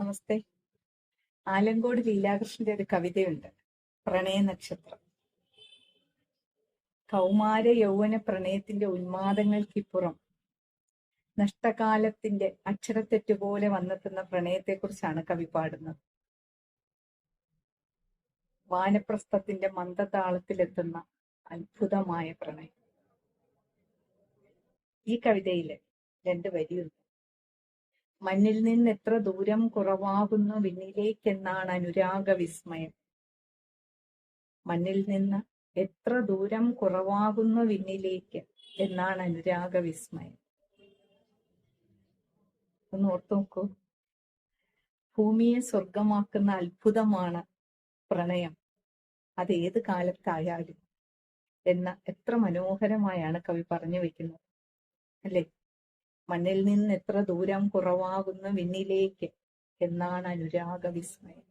നമസ്തേ. ആലങ്കോട് ലീലാകൃഷ്ണന്റെ ഒരു കവിതയുണ്ട്. പ്രണയ നക്ഷത്രം. കൗമാര യൗവന പ്രണയത്തിന്റെ ഉന്മാദങ്ങൾക്കിപ്പുറം നഷ്ടകാലത്തിന്റെ അക്ഷരത്തെറ്റ് പോലെ വന്നെത്തുന്ന പ്രണയത്തെക്കുറിച്ചാണ് കവി പാടുന്നത്. വാനപ്രസ്ഥത്തിന്റെ മന്ദതാളത്തിലെത്തുന്ന അത്ഭുതമായ പ്രണയം. ഈ കവിതയിൽ രണ്ട് വരിയുണ്ട്. മണ്ണിൽ നിന്ന് എത്ര ദൂരം കുറവാകുന്നു വിണ്ണിലേക്കെന്നാണ് അനുരാഗ വിസ്മയം മണ്ണിൽ നിന്ന് എത്ര ദൂരം കുറവാകുന്നു വിണ്ണിലേക്ക് എന്നാണ് അനുരാഗ വിസ്മയം ഒന്ന് ഓർത്തു നോക്കൂ. ഭൂമിയെ സ്വർഗമാക്കുന്ന അത്ഭുതമാണ് പ്രണയം. അത് ഏത് കാലത്തായാലും എന്ന എത്ര മനോഹരമായാണ് കവി പറഞ്ഞു വെക്കുന്നത്. മണ്ണിൽ നിന്ന് എത്ര ദൂരം കുറവാകുന്ന വിണ്ണിലേക്ക് എന്നാണ് അനുരാഗ വിസ്മയം